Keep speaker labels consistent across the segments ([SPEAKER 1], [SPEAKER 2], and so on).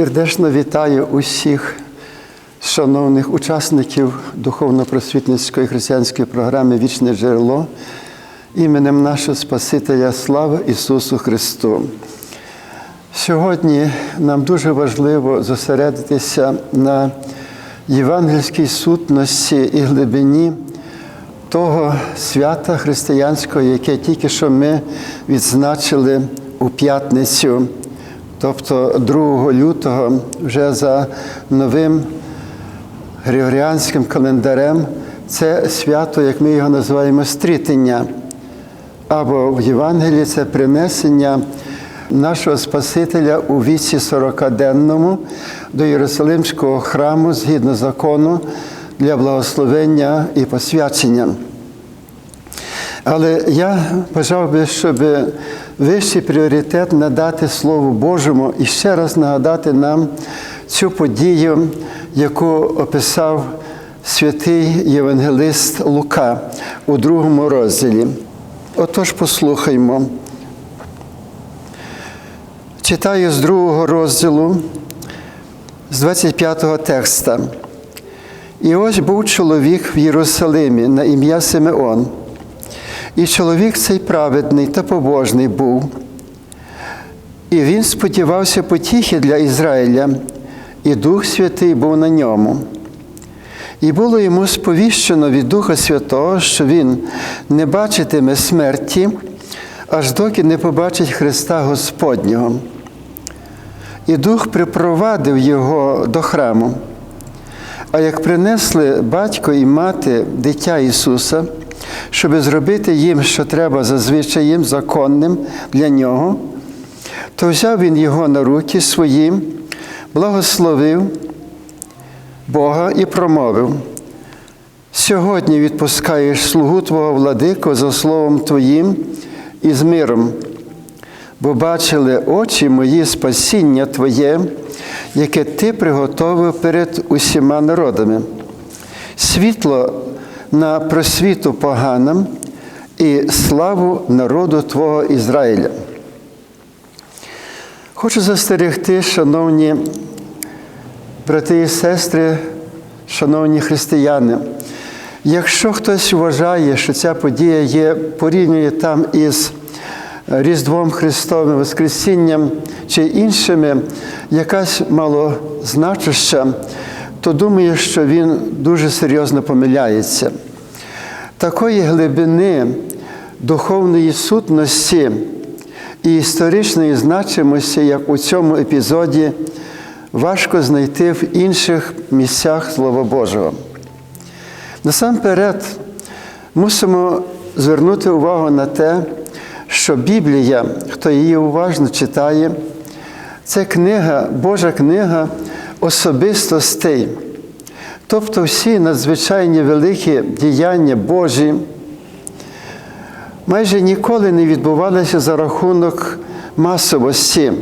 [SPEAKER 1] Сердечно вітаю усіх шановних учасників духовно-просвітницької християнської програми Вічне джерело іменем нашого Спасителя Слава Ісусу Христу. Сьогодні нам дуже важливо зосередитися на євангельській сутності і глибині того свята християнського, яке тільки що ми відзначили у п'ятницю, тобто 2 лютого, вже за новим григоріанським календарем, це свято, як ми його називаємо, стрітення. Або в Євангелії це принесення нашого Спасителя у віці 40-денному до Єрусалимського храму згідно закону для благословення і посвячення. Але я бажав би, щоб вищий пріоритет надати Слову Божому і ще раз нагадати нам цю подію, яку описав святий Євангелист Лука у другому розділі. Отож, послухаймо. Читаю з другого розділу, з 25-го текста. І ось був чоловік в Єрусалимі на ім'я Симеон. І чоловік цей праведний та побожний був. І він сподівався потіхи для Ізраїля, і Дух Святий був на ньому. І було йому сповіщено від Духа Святого, що він не бачитиме смерті, аж доки не побачить Христа Господнього. І Дух припровадив його до храму. А як принесли батько і мати дитя Ісуса, щоб зробити їм, що треба зазвичай їм законним для нього, то взяв він його на руки свої, благословив Бога і промовив: Сьогодні відпускаєш слугу Твого владико за словом Твоїм і з миром, бо бачили очі мої спасіння Твоє, яке Ти приготовив перед усіма народами. Світло на просвіту поганам і славу народу Твого Ізраїля. Хочу застерегти, шановні брати і сестри, шановні християни, якщо хтось вважає, що ця подія є порівнює там із Різдвом Христовим, Воскресінням чи іншими, якась малозначуща, то думаю, що він дуже серйозно помиляється. Такої глибини духовної сутності і історичної значимості, як у цьому епізоді, важко знайти в інших місцях Слова Божого. Насамперед, мусимо звернути увагу на те, що Біблія, хто її уважно читає, це книга, Божа книга особистостей. Тобто всі надзвичайні великі діяння Божі майже ніколи не відбувалися за рахунок масовості,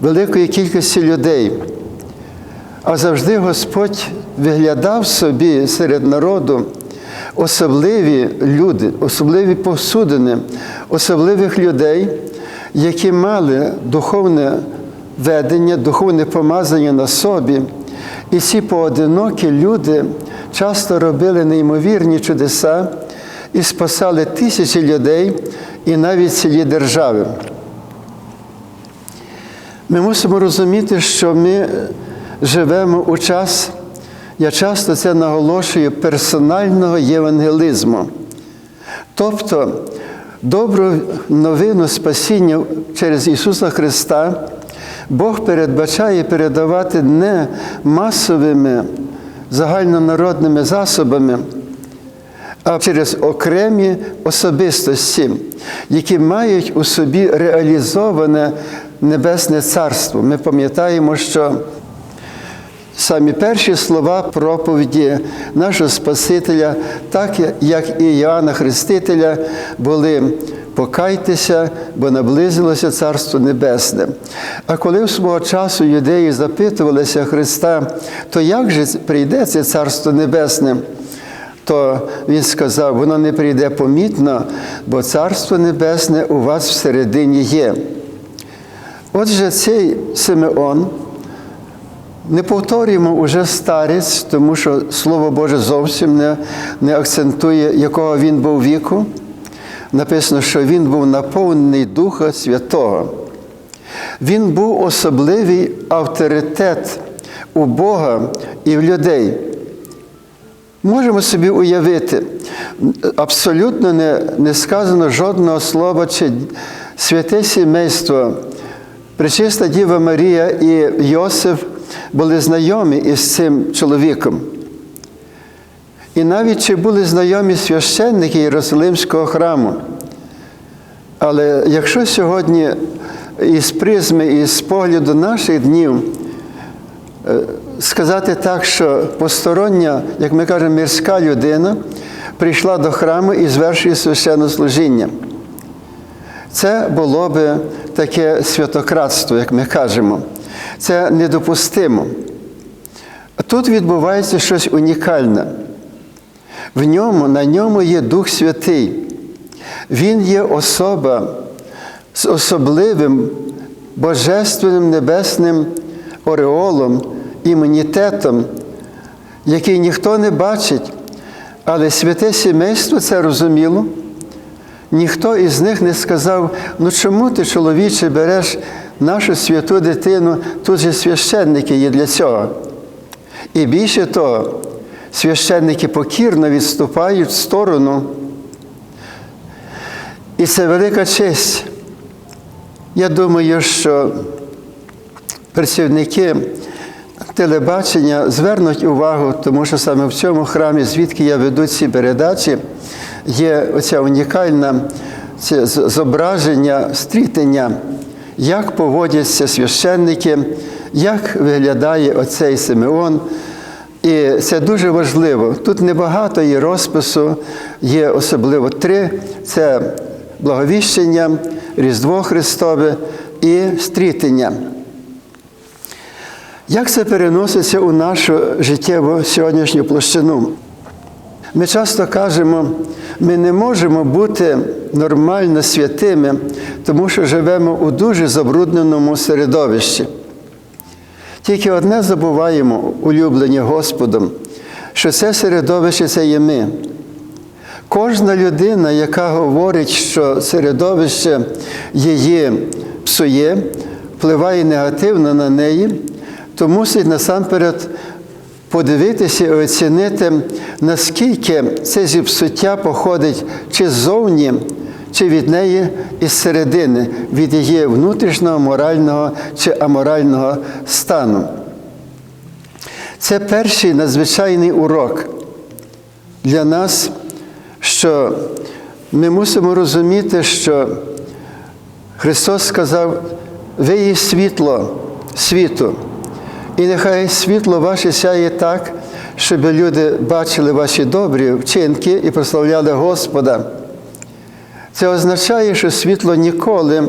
[SPEAKER 1] великої кількості людей. А завжди Господь виглядав собі серед народу особливі люди, особливі посудини, особливих людей, які мали духовне ведення, духовне помазання на собі. І ці поодинокі люди часто робили неймовірні чудеса і спасали тисячі людей і навіть цілі держави. Ми мусимо розуміти, що ми живемо у час, я часто це наголошую, персонального євангелізму. Тобто добру новину спасіння через Ісуса Христа Бог передбачає передавати не масовими загальнонародними засобами, а через окремі особистості, які мають у собі реалізоване Небесне Царство. Ми пам'ятаємо, що самі перші слова проповіді нашого Спасителя, так як і Іоанна Хрестителя, були покайтеся, бо наблизилося Царство Небесне. А коли в свого часу юдеї запитувалися Христа, то як же прийде це Царство Небесне? То він сказав, воно не прийде помітно, бо Царство Небесне у вас всередині є. Отже, цей Симеон Не повторюємо уже старець, тому що Слово Боже зовсім не, не акцентує, якого він був віку. Написано, що він був наповнений Духа Святого. Він був особливий авторитет у Бога і в людей. Можемо собі уявити, абсолютно не, не сказано жодного слова чи святе сімейство. Пречиста Діва Марія і Йосиф були знайомі із цим чоловіком. І навіть чи були знайомі священники Єрусалимського храму. Але якщо сьогодні із призми, із погляду наших днів е, сказати так, що постороння, як ми кажемо, мирська людина прийшла до храму і звершує священнослужіння. Це було би таке святократство, як ми кажемо. Це недопустимо. Тут відбувається щось унікальне. В ньому, на ньому є Дух Святий. Він є особа з особливим божественним небесним ореолом, імунітетом, який ніхто не бачить, але святе сімейство це розуміло. Ніхто із них не сказав, ну чому ти, чоловіче, береш нашу святу дитину, тут же священники є для цього. І більше того, священники покірно відступають в сторону. І це велика честь. Я думаю, що працівники телебачення звернуть увагу, тому що саме в цьому храмі, звідки я веду ці передачі, є оця унікальна це зображення, стрітення, як поводяться священники, як виглядає оцей Симеон. І це дуже важливо. Тут небагато є розпису, є особливо три: це благовіщення, Різдво Христове і стрітення. Як це переноситься у нашу життєву сьогоднішню площину? Ми часто кажемо, ми не можемо бути нормально святими, тому що живемо у дуже забрудненому середовищі. Тільки одне забуваємо, улюблені Господом, що це середовище це є ми. Кожна людина, яка говорить, що середовище її псує, впливає негативно на неї, то мусить насамперед подивитися і оцінити, наскільки це зіпсуття походить чи ззовні, чи від неї із середини, від її внутрішнього, морального чи аморального стану. Це перший надзвичайний урок для нас, що ми мусимо розуміти, що Христос сказав, ви є світло світу. І нехай світло ваше сяє так, щоб люди бачили ваші добрі вчинки і прославляли Господа. Це означає, що світло ніколи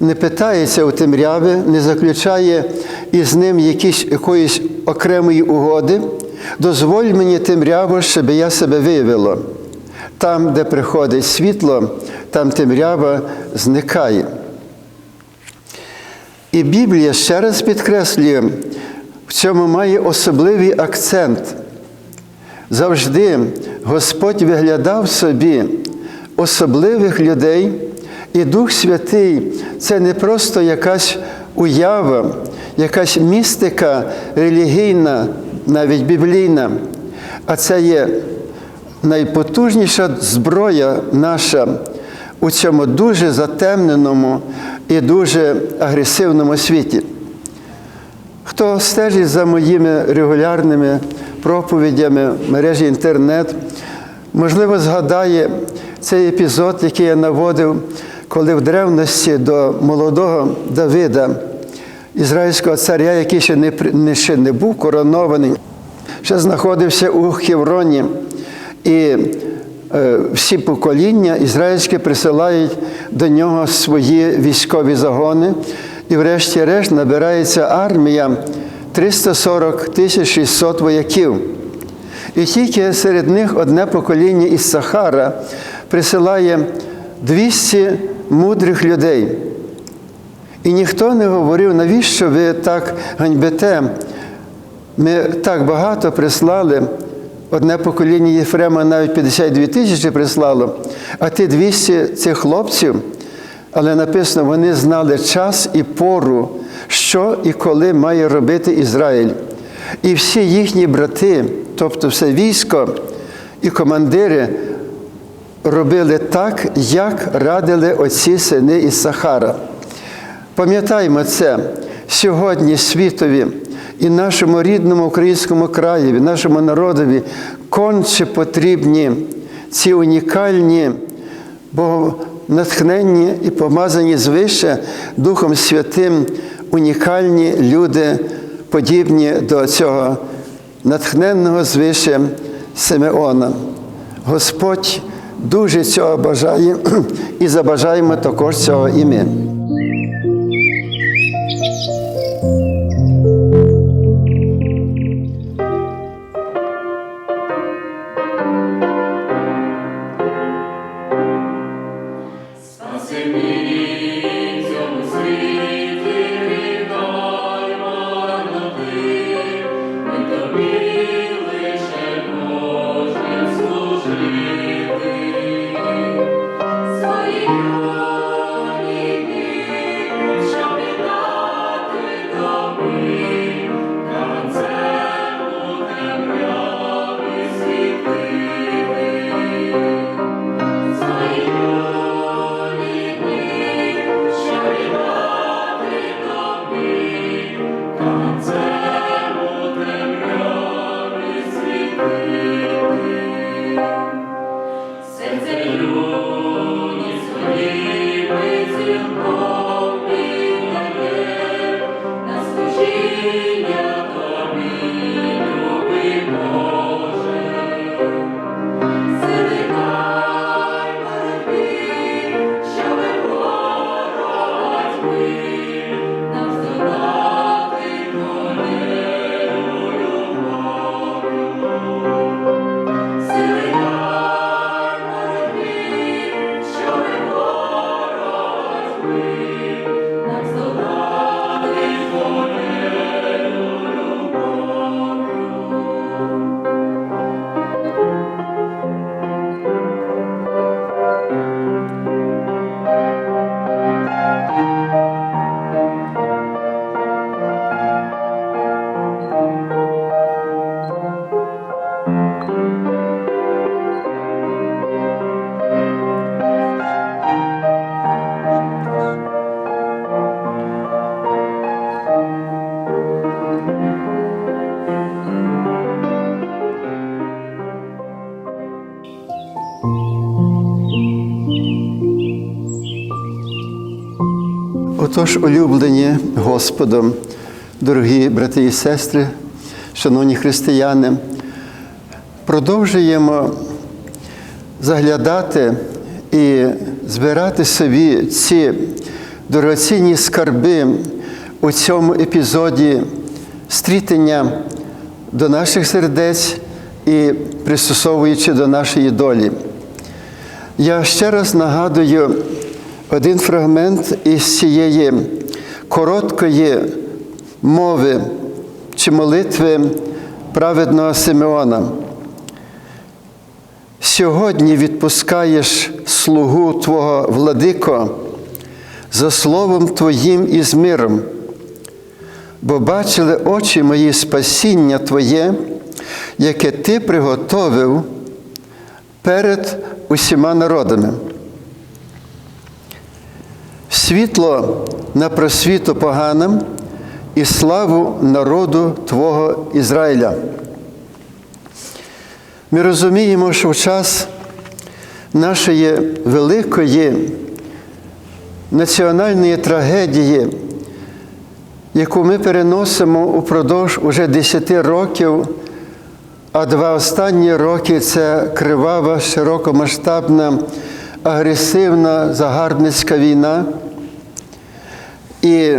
[SPEAKER 1] не питається у темряві, не заключає із ним якісь, якоїсь окремої угоди. Дозволь мені темряву, щоб я себе виявило. Там, де приходить світло, там темрява зникає. І Біблія ще раз підкреслює, в цьому має особливий акцент. Завжди Господь виглядав собі особливих людей, і Дух Святий це не просто якась уява, якась містика релігійна, навіть біблійна, а це є найпотужніша зброя наша у цьому дуже затемненому і дуже агресивному світі. Хто стежить за моїми регулярними проповідями в мережі інтернет, можливо, згадає цей епізод, який я наводив, коли в древності до молодого Давида, ізраїльського царя, який ще не, ще не був коронований, ще знаходився у Хевроні. І е, всі покоління ізраїльські присилають до нього свої військові загони, і, врешті-решт, набирається армія 340 тисяч 600 вояків. І тільки серед них одне покоління із Сахара присилає 200 мудрих людей. І ніхто не говорив, навіщо ви так ганьбите Ми так багато прислали, одне покоління Єфрема навіть 52 тисячі прислало, а ті 200 цих хлопців, але написано, вони знали час і пору, що і коли має робити Ізраїль. І всі їхні брати, тобто все військо і командири, робили так, як радили оці сини із Сахара. Пам'ятаємо це сьогодні світові і нашому рідному українському краєві, нашому народові конче потрібні ці унікальні, богонатхненні і помазані звише Духом Святим унікальні люди, подібні до цього натхненного звише Симеона. Господь дуже цього бажає і забажаємо також цього і
[SPEAKER 2] бороть ми, нам
[SPEAKER 1] Отож, улюблені Господом, дорогі брати і сестри, шановні християни, продовжуємо заглядати і збирати собі ці дорогоцінні скарби у цьому епізоді стрітення до наших сердець і пристосовуючи до нашої долі. Я ще раз нагадую один фрагмент із цієї короткої мови чи молитви праведного Симеона. Сьогодні відпускаєш слугу Твого владико за словом Твоїм і з миром, бо бачили очі мої спасіння Твоє, яке Ти приготовив перед усіма народами. Світло на просвіту поганим і славу народу Твого Ізраїля. Ми розуміємо, що в час нашої великої національної трагедії, яку ми переносимо упродовж уже 10 років, а два останні роки це кривава, широкомасштабна, агресивна загарбницька війна. І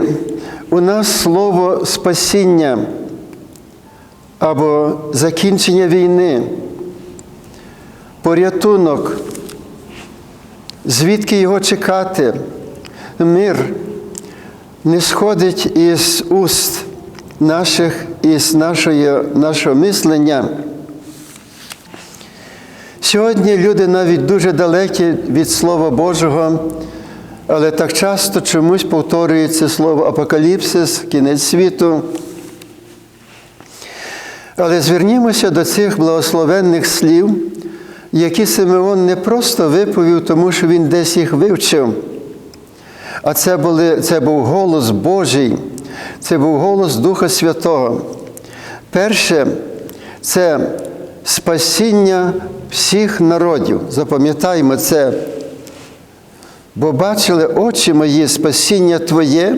[SPEAKER 1] у нас слово спасіння або закінчення війни, порятунок, звідки його чекати, мир. Не сходить із уст наших і з нашої, нашого мислення. Сьогодні люди навіть дуже далекі від Слова Божого, але так часто чомусь повторюється слово апокаліпсис, кінець світу. Але звернімося до цих благословенних слів, які Симеон не просто виповів, тому що він десь їх вивчив. А це, були, це був голос Божий, це був голос Духа Святого. Перше це спасіння всіх народів. Запам'ятаймо це. Бо бачили очі мої спасіння Твоє,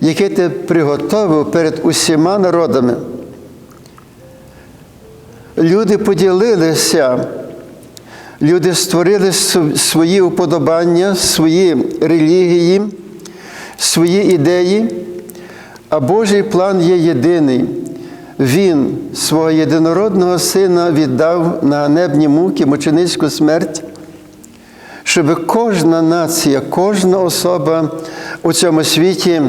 [SPEAKER 1] яке ти приготовив перед усіма народами. Люди поділилися, люди створили свої уподобання, свої релігії, свої ідеї, а Божий план є єдиний. Він свого єдинородного сина віддав на ганебні муки, мученицьку смерть, щоб кожна нація, кожна особа у цьому світі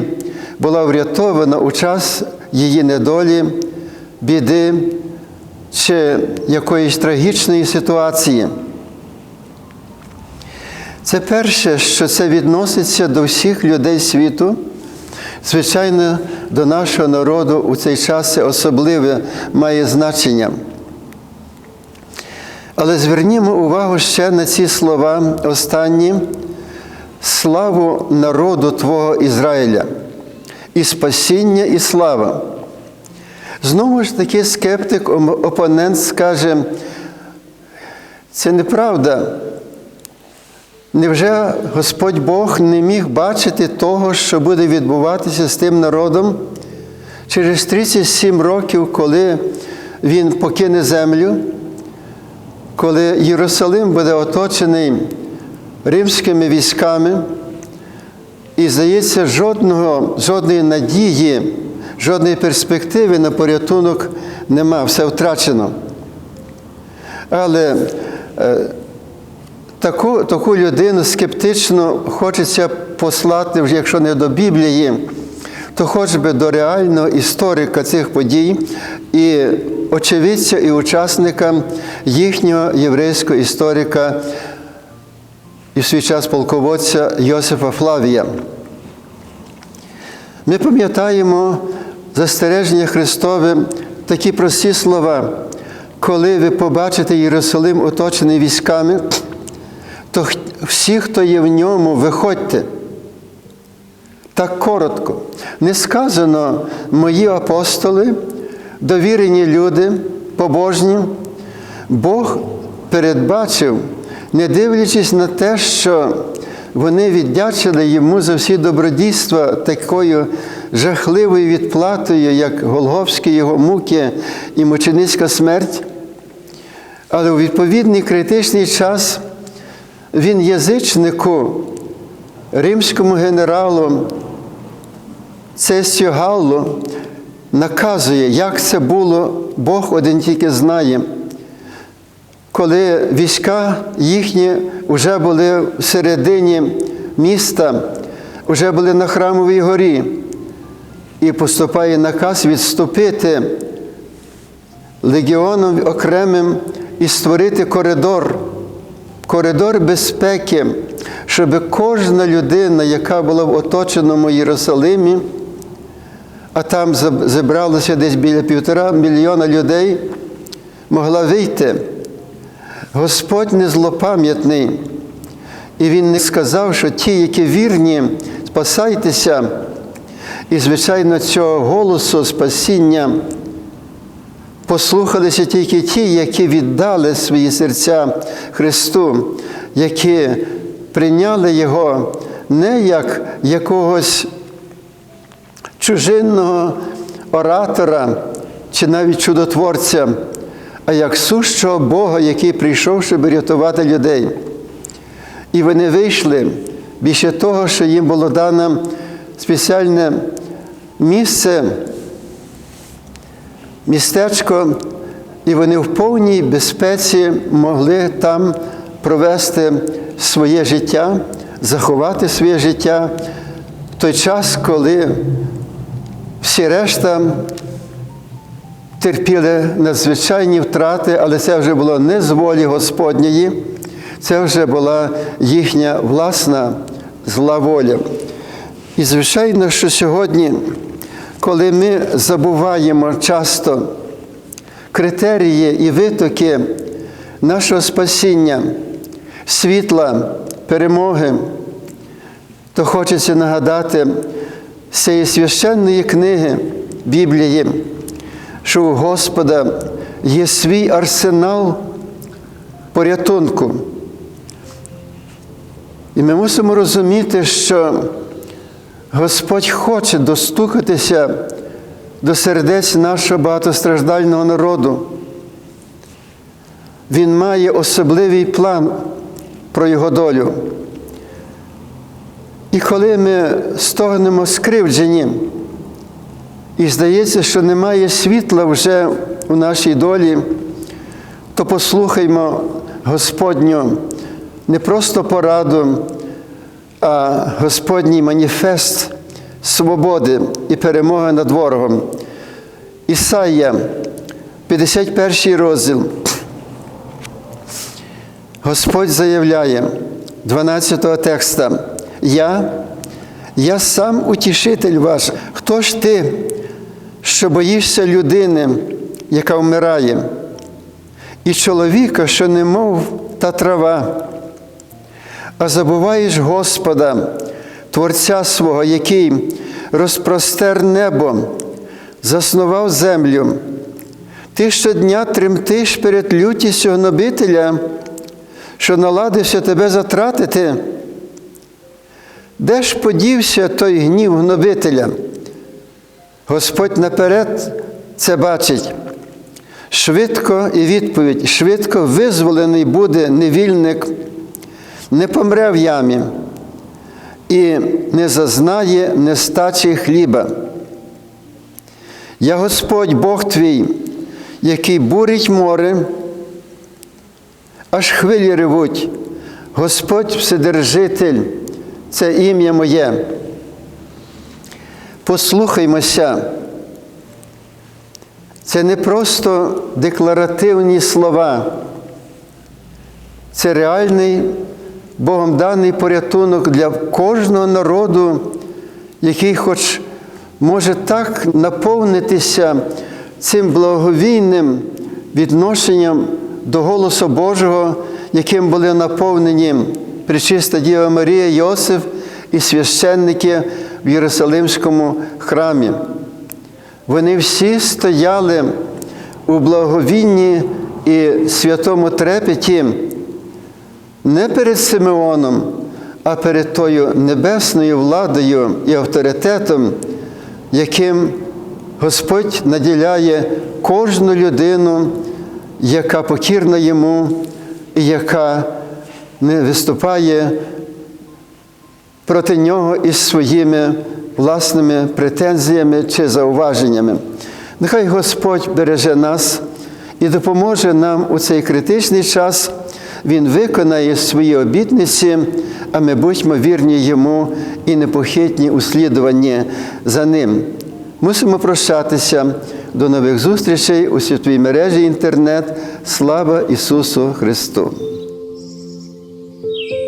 [SPEAKER 1] була врятована у час її недолі, біди чи якоїсь трагічної ситуації. Це перше, що це відноситься до всіх людей світу. Звичайно, до нашого народу у цей час це особливе має значення. Але звернімо увагу ще на ці слова останні славу народу Твого Ізраїля, і спасіння, і слава. Знову ж таки, скептик, опонент скаже, це неправда. Невже Господь Бог не міг бачити того, що буде відбуватися з тим народом через 37 років, коли він покине землю, коли Єрусалим буде оточений римськими військами, і, здається, жодного, жодної надії, жодної перспективи на порятунок нема, все втрачено. Але е, Таку таку людину скептично хочеться послати, вже якщо не до Біблії, то хоч би до реального історика цих подій і очевидця і учасника їхнього єврейського історика і в свій час полководця Йосифа Флавія. Ми пам'ятаємо застереження Христове такі прості слова, коли ви побачите Єрусалим оточений військами то всі, хто є в ньому, виходьте. Так коротко. Не сказано мої апостоли, довірені люди, побожні. Бог передбачив, не дивлячись на те, що вони віддячили йому за всі добродійства такою жахливою відплатою, як Голговські його муки і мученицька смерть. Але у відповідний критичний час він язичнику, римському генералу Цесію Галлу наказує, як це було, Бог один тільки знає. Коли війська їхні вже були в середині міста, вже були на Храмовій горі, і поступає наказ відступити легіоном окремим і створити коридор коридор безпеки, щоб кожна людина, яка була в оточеному Єрусалимі, а там зібралося десь біля півтора мільйона людей, могла вийти. Господь не злопам'ятний. І Він не сказав, що ті, які вірні, спасайтеся. І, звичайно, цього голосу спасіння послухалися тільки ті, які віддали свої серця Христу, які прийняли Його не як якогось чужинного оратора чи навіть чудотворця, а як сущого Бога, який прийшов, щоб рятувати людей. І вони вийшли більше того, що їм було дано спеціальне місце містечко, і вони в повній безпеці могли там провести своє життя, заховати своє життя в той час, коли всі решта терпіли надзвичайні втрати, але це вже було не з волі Господньої, це вже була їхня власна зла воля. І звичайно, що сьогодні, коли ми забуваємо часто критерії і витоки нашого спасіння, світла, перемоги, то хочеться нагадати з цієї священної книги Біблії, що у Господа є свій арсенал порятунку. І ми мусимо розуміти, що Господь хоче достукатися до сердець нашого багатостраждального народу. Він має особливий план про його долю. І коли ми стогнемо скривджені, і здається, що немає світла вже у нашій долі, то послухаймо Господню не просто пораду, а Господній маніфест свободи і перемоги над ворогом. Ісая, 51 розділ. Господь заявляє 12 текста. Я, я сам утішитель ваш. Хто ж ти, що боїшся людини, яка вмирає, і чоловіка, що не мов та трава, а забуваєш Господа, Творця свого, який розпростер небо, заснував землю. Ти щодня тремтиш перед лютістю гнобителя, що наладився тебе затратити. Де ж подівся той гнів гнобителя? Господь наперед це бачить. Швидко і відповідь, швидко визволений буде невільник, не помре в ямі і не зазнає нестачі хліба. Я Господь Бог твій, який бурить море, аж хвилі ревуть. Господь Вседержитель, це ім'я моє. Послухаймося. Це не просто декларативні слова, це реальний Богом даний порятунок для кожного народу, який хоч може так наповнитися цим благовійним відношенням до голосу Божого, яким були наповнені Пречиста Діва Марія, Йосиф і священники в Єрусалимському храмі. Вони всі стояли у благовінні і святому трепеті не перед Симеоном, а перед тою небесною владою і авторитетом, яким Господь наділяє кожну людину, яка покірна йому і яка не виступає проти нього із своїми власними претензіями чи зауваженнями. Нехай Господь береже нас і допоможе нам у цей критичний час. Він виконає свої обітниці, а ми будьмо вірні йому і непохитні у слідуванні за ним. Мусимо прощатися до нових зустрічей у світовій мережі інтернет. Слава Ісусу Христу!